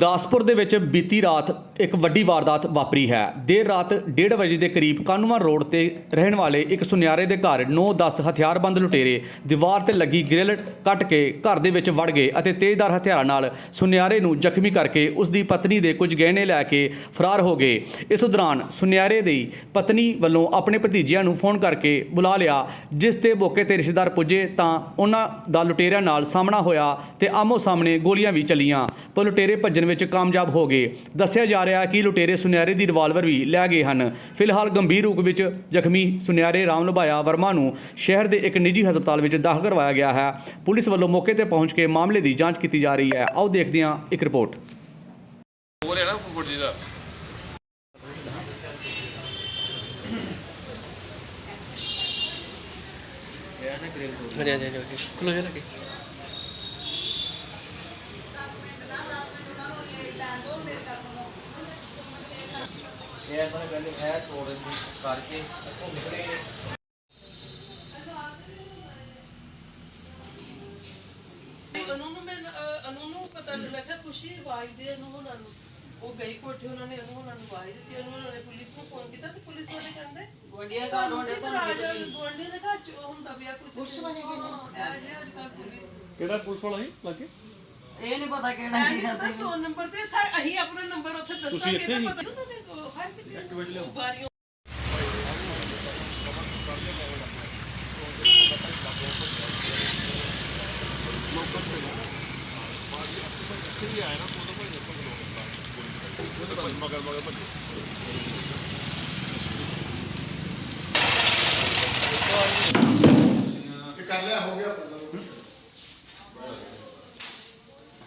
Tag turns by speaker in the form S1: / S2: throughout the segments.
S1: ਗੁਰਦਾਸਪੁਰ ਦੇ ਵਿੱਚ ਬੀਤੀ ਰਾਤ ਇੱਕ ਵੱਡੀ ਵਾਰਦਾਤ ਵਾਪਰੀ ਹੈ। ਦੇਰ ਰਾਤ 1:30 ਵਜੇ ਦੇ ਕਰੀਬ ਕਾਨੂੰਵਾਂ ਰੋਡ ਤੇ ਰਹਿਣ ਵਾਲੇ ਇੱਕ ਸੁਨਿਆਰੇ ਦੇ ਘਰ 9-10 ਹਥਿਆਰਬੰਦ ਲੁਟੇਰੇ ਦੀਵਾਰ ਤੇ ਲੱਗੀ ਗ੍ਰਿਲ ਕੱਟ ਕੇ ਘਰ ਦੇ ਵਿੱਚ ਵੜ ਗਏ ਅਤੇ ਤੇਜ਼ਧਾਰ ਹਥਿਆਰਾਂ ਨਾਲ ਸੁਨਿਆਰੇ ਨੂੰ ਜ਼ਖਮੀ ਕਰਕੇ ਉਸ ਦੀ ਪਤਨੀ ਦੇ ਕੁਝ ਗਹਿਣੇ ਲੈ ਕੇ ਫਰਾਰ ਹੋ ਗਏ। ਇਸ ਦੌਰਾਨ ਸੁਨਿਆਰੇ ਦੀ ਪਤਨੀ ਵੱਲੋਂ ਆਪਣੇ ਭਤੀਜਿਆਂ ਨੂੰ ਫੋਨ ਕਰਕੇ ਬੁਲਾ ਲਿਆ, ਜਿਸ ਤੇ ਮੌਕੇ ਤੇ ਰਿਸ਼ਤੇਦਾਰ ਪੁੱਜੇ ਤਾਂ ਉਹਨਾਂ ਦਾ ਲੁਟੇਰਿਆਂ ਨਾਲ ਸਾਹਮਣਾ ਹੋਇਆ ਤੇ ਆਮੋ ਸਾਹਮਣੇ ਗੋਲੀਆਂ ਵੀ ਚੱਲੀਆਂ। ਪਰ ਲੁਟੇਰੇ ਭੱਜਣ ਵਿੱਚ ਕਾਮਯਾਬ ਹੋ ਗਏ। ਦੱਸਿਆ ਜਾ ਰਿਹਾ ਹੈ ਕਿ ਲੁਟੇਰੇ ਸੁਨਿਆਰੇ ਦੀ ਰਿਵਾਲਵਰ ਵੀ ਲੈ ਗਏ ਹਨ। ਫਿਲਹਾਲ ਗੰਭੀਰ ਰੂਪ ਵਿੱਚ ਜ਼ਖਮੀ ਸੁਨਿਆਰੇ ਰਾਮ ਲੁਭਾਇਆ ਵਰਮਾ ਨੂੰ ਸ਼ਹਿਰ ਦੇ ਇੱਕ ਨਿੱਜੀ ਹਸਪਤਾਲ ਵਿੱਚ ਦਾਖਲ ਕਰਵਾਇਆ ਗਿਆ ਹੈ। ਪੁਲਿਸ ਵੱਲੋਂ ਮੌਕੇ ਤੇ ਪਹੁੰਚ ਕੇ ਮਾਮਲੇ ਦੀ ਜਾਂਚ ਕੀਤੀ ਜਾ ਰਹੀ ਹੈ। ਆਓ ਦੇਖਦੇ ਹਾਂ ਇੱਕ ਰਿਪੋਰਟ।
S2: ਉਹ ਰਿਹਾ ਨਾ ਫੁੱਫੜ ਜੀ ਦਾ।
S3: ਹਾਂਜੀ ਹਾਂਜੀ ਹਾਂਜੀ। ਖਲੋ ਜਾ ਲੱਗੇ
S4: ਇਹ ਇਹਨਾਂ ਨੇ ਪਹਿਲੇ ਹੈ ਤੋੜਨ ਦੀ ਕਰਕੇ ਇੱਥੋਂ ਨਿਕਲੇ ਨੇ।
S5: ਅਨੂ ਨੂੰ ਮੈਂ ਅਹ, ਅਨੂ ਨੂੰ ਪਤਾ ਨਹੀਂ ਮੈਂ ਕਿਹਾ ਖੁਸ਼ੀ ਆਵਾਜ਼ ਦੇ ਅਨੂ ਉਹਨਾਂ ਨੂੰ। ਉਹ ਗਈ ਕੋਠੇ ਉਹਨਾਂ ਨੇ ਅਨੂ ਉਹਨਾਂ ਨੂੰ ਆਵਾਜ਼ ਦਿੱਤੀ। ਅਨੂ ਉਹਨਾਂ ਨੇ ਪੁਲਿਸ ਨੂੰ ਫੋਨ ਕੀਤਾ ਤੇ ਪੁਲਿਸ ਵਾਲੇ ਕਹਿੰਦੇ
S6: ਗੁਆਂਢੀਆਂ ਦਾ
S5: ਤੁਹਾਨੂੰ
S6: ਹੋਣੇ
S5: ਕਿਧਰ ਆ ਜਾ ਗੁਆਂਢੀ ਦੇ ਘਰ ਚ ਉਹ ਹੁੰਦਾ ਪਿਆ ਕੁਝ ਪੁਲਿਸ ਵਾਲੇ ਕਹਿੰਦੇ। ਆ ਜੇ ਅੱਜ ਕੱਲ ਪੁਲਿਸ।
S3: ਕਿਹੜਾ ਪੁਲਿਸ ਵਾਲਾ ਸੀ ਲੱਗੇ?
S6: ਇਹ ਨਹੀਂ ਪਤਾ ਕਿਹੜਾ
S5: ਐ
S6: ਕੀ
S5: ਨਹੀਂ ਪਤਾ ਸੋ ਨੰਬਰ ਤੇ ਸਰ ਅਸੀਂ ਆਪਣਾ ਨੰਬਰ ਉੱਥੇ ਦੱਸਾਂਗੇ
S3: ਇੱਥੇ
S5: ਤਾਂ
S3: ਹੀ?
S5: ਪਤਾ ਤੁਹਾਨੂੰ ਹਰ ਕਿਤੇ ਬਾਰੀਆਂ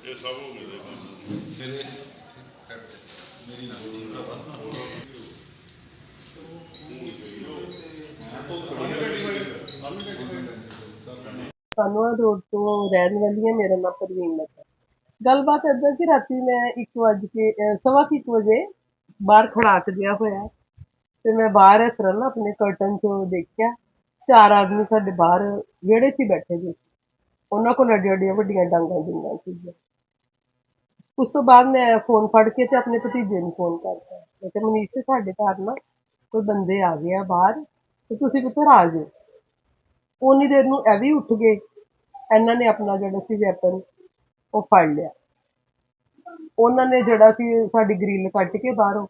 S2: ਇਹ ਸਭ ਹੋ ਗਏ ਦੇ
S5: ਕਾਨੂੰਨ ਰੋਡ ਤੋਂ ਰਹਿਣ ਵਾਲੀ ਹਾਂ ਮੇਰਾ ਨਾਮ ਪ੍ਰਵੀਨ ਲੱਗਾ ਗੱਲਬਾਤ ਏਦਾਂ ਕਿ ਰਾਤੀ ਮੈਂ 1 ਵਜੇ ਕੇ ਸਵਾ ਕੁ ਇੱਕ ਵਜੇ ਬਾਹਰ ਖੜਾਕ ਦਿਆ ਹੋਇਆ ਤੇ ਮੈਂ ਬਾਹਰ ਇਸ ਤਰ੍ਹਾਂ ਨਾ ਆਪਣੇ ਕਰਟਨ ਚੋਂ ਦੇਖਿਆ ਚਾਰ ਆਦਮੀ ਸਾਡੇ ਬਾਹਰ ਵਿਹੜੇ 'ਚ ਹੀ ਬੈਠੇ ਸੀ। ਉਹਨਾਂ ਕੋਲ ਅੱਡੀਆਂ ਅੱਡੀਆਂ ਵੱਡੀਆਂ ਡਾਂਗਾਂ ਜਿੰਨਾਂ ਸੀਗੀਆਂ। ਉਸ ਤੋਂ ਬਾਅਦ ਮੈਂ ਫੋਨ ਫੜ ਕੇ ਤੇ ਆਪਣੇ ਭਤੀਜੇ ਨੂੰ ਫੋਨ ਕਰਤਾ। ਮੈਂ ਕਿਹਾ, ਮਨੀਸ਼ ਤੇ ਸਾਡੇ ਘਰ ਨਾ ਕੋਈ ਬੰਦੇ ਆ ਗਏ ਆ ਬਾਹਰ ਤੇ ਤੁਸੀਂ ਪੁੱਤਰ ਆ ਜਾਓ ਉਨੀ ਦੇਰ ਨੂੰ ਇਹ ਵੀ ਉੱਠ ਗਏ। ਇਹਨਾਂ ਨੇ ਆਪਣਾ ਜਿਹੜਾ ਸੀ ਵੈਪਨ ਉਹ ਫੜ ਲਿਆ। ਉਹਨਾਂ ਨੇ ਜਿਹੜਾ ਸੀ ਸਾਡੀ ਗ੍ਰਿਲ ਕੱਟ ਕੇ ਬਾਹਰੋਂ,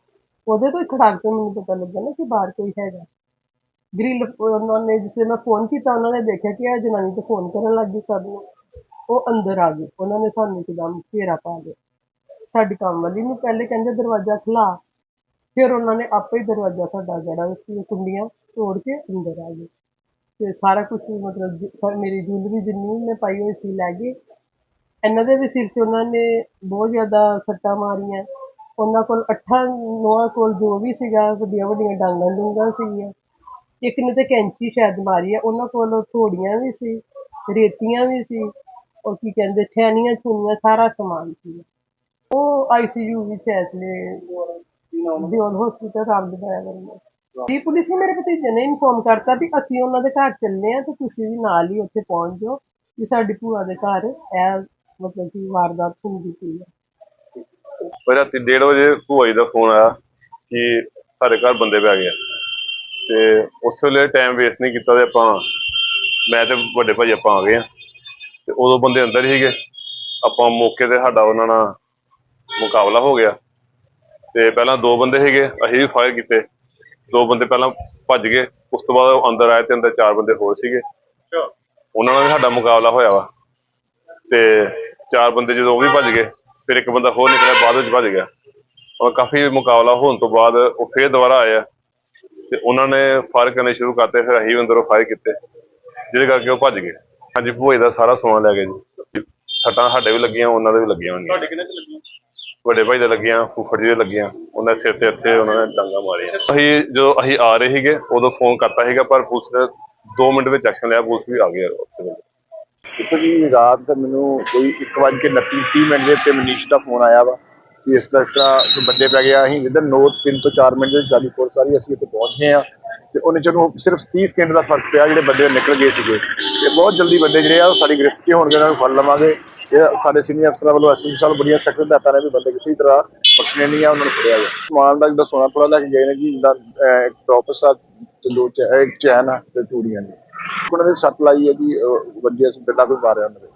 S5: ਉਹਦੇ ਤੋਂ ਹੀ ਖੜਾਕ ਕੇ ਮੈਨੂੰ ਪਤਾ ਲੱਗਾ ਨਾ ਕਿ ਬਾਹਰ ਕੋਈ ਹੈਗਾ। ਗ੍ਰਿਲ ਉਹਨਾਂ ਨੇ ਜਿਸ ਵੇਲੇ ਮੈਂ ਫੋਨ ਕੀਤਾ, ਉਹਨਾਂ ਨੇ ਦੇਖਿਆ ਕਿ ਇਹ ਜਨਾਨੀ ਤੇ ਫੋਨ ਕਰਨ ਲੱਗ ਗਈ ਸਭ ਨੂੰ। ਉਹ ਅੰਦਰ ਆ ਗਏ ਉਹਨਾਂ ਨੇ ਸਾਨੂੰ ਇੱਕਦਮ ਘੇਰਾ ਪਾ ਲਿਆ। ਸਾਡੀ ਕੰਮ ਵਾਲੀ ਨੂੰ। ਪਹਿਲੇ ਕਹਿੰਦੇ ਦਰਵਾਜ਼ਾ ਖੁਲਾ ਫਿਰ ਉਹਨਾਂ ਨੇ ਆਪੇ ਹੀ ਦਰਵਾਜ਼ਾ ਸਾਡਾ ਜਿਹੜਾ ਸੀ ਕੁੰਡੀਆਂ ਤੋੜ ਕੇ ਅੰਦਰ ਆ ਗਏ। ਤੇ ਸਾਰਾ ਕੁਝ ਮਤਲਬ ਜ- ਮੇਰੀ ਜੁਐਲਰੀ ਜਿੰਨੀ ਮੈਂ ਪਾਈ ਹੋਈ ਸੀ ਲੈ ਗਏ। ਇਹਨਾਂ ਦੇ ਵੀ ਸਿਰ 'ਚ ਉਹਨਾਂ ਨੇ ਬਹੁਤ ਜ਼ਿਆਦਾ ਸੱਟਾਂ ਮਾਰੀਆਂ। ਉਹਨਾਂ ਕੋਲ ਅੱਠਾਂ ਨੌਆਂ ਕੋਲ ਜੋ ਵੀ ਸੀਗਾ, ਵੱਡੀਆਂ ਵੱਡੀਆਂ ਡਾਂਗਾਂ ਡੂੰਗਾਂ ਸੀਗੀਆਂ। ਇੱਕ ਨੇ ਤੇ ਕੈਂਚੀ ਸ਼ਾਇਦ ਮਾਰੀ ਆ, ਉਹਨਾਂ ਕੋਲ ਥੋੜੀਆਂ ਵੀ ਸੀ, ਰੇਤੀਆਂ ਵੀ ਸੀ, ਉਹ ਕੀ ਕਹਿੰਦੇ ਛੈਨੀਆਂ ਛੂਨੀਆਂ ਸਾਰਾ ਸਮਾਨ ਸੀ ਉਹ ਆਈਸੀਯੂ ਵਿੱਚ ਐ ਇਸਲੇ ਦਿਓਲ ਹਸਪੀਟਲ ਰਾਮ ਦੇ ਜੀ, ਪੁਲਿਸ ਨੇ ਮੇਰੇ ਭਤੀਜੇ ਨੇ ਇਨਫੋਰਮ ਕਰਤਾ ਵੀ ਅਸੀਂ ਉਹਨਾਂ ਦੇ ਘਰ ਚੱਲਨੇ ਆ ਤੇ ਤੁਸੀਂ ਵੀ ਨਾਲ ਹੀ ਉੱਥੇ ਪਹੁੰਚ ਜਾਓ ਕਿ ਸਾਡੀ ਭੂਆ ਦੇ ਘਰ ਇਹ ਮਤਲਬ ਕਿ ਵਾਰਦਾਤ ਹੁੰਦੀ ਪਈ ਹੈ।
S2: ਪਰ ਰਾਤੀ 1:30 ਵਜੇ ਭੂਆ ਜੀ ਦਾ ਫੋਨ ਆਇਆ ਕਿ ਸਾਡੇ ਘਰ ਬੰਦੇ ਪੈ ਗਏ ਤੇ ਉਸ ਵੇਲੇ ਟਾਈਮ ਵੇਸਟ ਨਹੀਂ ਕੀਤਾ ਤੇ ਆਪਾਂ, ਮੈਂ ਤੇ ਵੱਡੇ ਭਾਈ ਆਪਾਂ ਆ ਗਏ ਆ। ਤੇ ਉਦੋਂ ਬੰਦੇ ਅੰਦਰ ਸੀਗੇ। ਆਪਾਂ ਮੌਕੇ ਤੇ ਸਾਡਾ ਉਹਨਾਂ ਨਾਲ ਮੁਕਾਬਲਾ ਹੋ ਗਿਆ। ਤੇ ਪਹਿਲਾਂ ਦੋ ਬੰਦੇ ਸੀਗੇ ਅਸੀਂ ਵੀ ਫਾਇਰ ਕੀਤੇ। ਦੋ ਬੰਦੇ ਪਹਿਲਾਂ ਭੱਜ ਗਏ ਉਸ ਤੋਂ ਬਾਅਦ ਉਹ ਅੰਦਰ ਆਏ ਤੇ ਅੰਦਰ ਚਾਰ ਬੰਦੇ ਹੋਰ ਸੀਗੇ। ਉਹਨਾਂ ਨਾਲ ਵੀ ਸਾਡਾ ਮੁਕਾਬਲਾ ਹੋਇਆ ਵਾ। ਤੇ ਚਾਰ ਬੰਦੇ ਜਦੋਂ ਉਹ ਵੀ ਭੱਜ ਗਏ ਫਿਰ ਇੱਕ ਬੰਦਾ ਹੋਰ ਨਿਕਲਿਆ ਬਾਅਦ ਵਿੱਚ ਭੱਜ ਗਿਆ। ਔਰ ਕਾਫੀ ਮੁਕਾਬਲਾ ਹੋਣ ਤੋਂ ਬਾਅਦ ਉਹ ਫੇਰ ਦੁਬਾਰਾ ਆਏ ਆ। ਤੇ ਉਹਨਾਂ ਨੇ ਫਾਇਰ ਕਰਨੇ ਸ਼ੁਰੂ ਕਰਤੇ ਫਿਰ ਅਸੀਂ ਅੰਦਰੋਂ ਫਾਇਰ ਕੀਤੇ। ਜਿਹਦੇ ਕਰਕੇ ਉਹ ਭੱਜ ਗਏ। ਹਾਂਜੀ ਭੂਏ ਦਾ ਸਾਰਾ ਸਮਾਨ ਲੈ ਗਏ ਜੀ। ਸੱਟਾਂ ਸਾਡੇ ਵੀ ਲੱਗੀਆਂ ਉਹਨਾਂ ਦੇ ਵੀ ਲੱਗੀਆਂ ਹੋਣਗੀਆਂ
S3: ਤੁਹਾਡੇ ਕਿੰਨੇ ਚ ਲੱਗੀਆਂ
S2: ਵੱਡੇ ਭਾਈ ਦੇ ਲੱਗੀਆਂ, ਫੁੱਫੜ ਜੀ ਦੇ ਲੱਗੀਆਂ, ਉਹਨਾਂ ਦੇ ਸਿਰ ਤੇ ਇੱਥੇ ਉਹਨਾਂ ਨੇ ਡਾਂਗਾ ਮਾਰੀਆਂ। ਅਸੀਂ ਜਦੋਂ ਅਸੀਂ ਆ ਰਹੇ ਸੀਗੇ, ਉਦੋਂ ਫੋਨ ਕਰਤਾ ਸੀਗਾ, ਪਰ ਪੁਲਿਸ ਨੇ 2 ਮਿੰਟ ਵਿੱਚ ਐਕਸ਼ਨ ਲਿਆ, ਪੁਲਿਸ ਵੀ ਆ ਗਈ ਉੱਥੇ ਵੇਲੇ।
S7: ਜੀ, ਰਾਤ ਮੈਨੂੰ ਕੋਈ 1:29 30 ਮਿੰਟ ਦੇ ਉੱਤੇ ਮਨੀਸ਼ ਦਾ ਫੋਨ ਆਇਆ ਵਾ, ਕਿ ਇਸ ਤਰ੍ਹਾਂ ਇਸ ਤਰ੍ਹਾਂ ਕੋਈ ਬੰਦੇ ਪੈ ਗਿਆ ਅਸੀਂ ਵਿਦਨ ਨੋ 3 ਤੋਂ 4 ਮਿੰਟ ਦੇ ਵਿੱਚ ਫੋਰਸ ਸਾਰੀ ਅਸੀਂ ਉੱਥੇ ਪਹੁੰਚ ਗਏ ਆ। ਤੇ ਉਹਨੇ ਚੋਂ ਸਿਰਫ 30 ਸਕਿੰਟ ਦਾ ਫ਼ਰਕ ਪਿਆ, ਜਿਹੜੇ ਬੰਦੇ ਨਿਕਲ ਗਏ ਸੀਗੇ। ਤੇ ਬਹੁਤ ਜਲਦੀ ਬੰਦੇ ਜਿਹੜੇ ਆ, ਉਹ ਸਾਡੀ ਗ੍ਰਿਫਤ 'ਚ ਹੋਣਗੇ, ਉਹਨਾਂ ਨੂੰ ਫੜ ਲਵਾਂਗੇ। ਇਹ ਸਾਡੇ ਸੀਨੀਅਰ ਅਫਸਰਾਂ ਵੱਲੋਂ ਐਸਐਸਪੀ ਸਾਹਿਬ ਬੜੀਆਂ ਸਖਤ ਹਦਾਇਤਾਂ ਨੇ ਵੀ ਬੰਦੇ ਕਿਸੇ ਤਰ੍ਹਾਂ ਬਖਸ਼ਣੇ ਨਹੀਂ ਆ, ਉਹਨਾਂ ਨੂੰ ਫੜਿਆ ਗਿਆ ਸਮਾਨ ਦਾ ਜਿਹੜਾ ਸੋਨਾ ਪੜਾ ਲੈ ਕੇ ਗਏ ਨੇ ਜੀ, ਜਿੱਦਾਂ ਇੱਕ ਟੋਪਸ ਆ, ਤੇ ਦੋ ਚੈ- ਚੈਨ ਆ, ਤੇ ਚੂੜੀਆਂ ਨੇ। ਉਹਨਾਂ ਨੇ ਸੱਟ ਲਾਈ ਹੈ ਜੀ ਵੱਜੇ ਅਸੀਂ ਸੀ ਬਿੱਲਾ ਕੋਈ ਮਾਰਿਆ ਉਹਨਾਂ ਦੇ।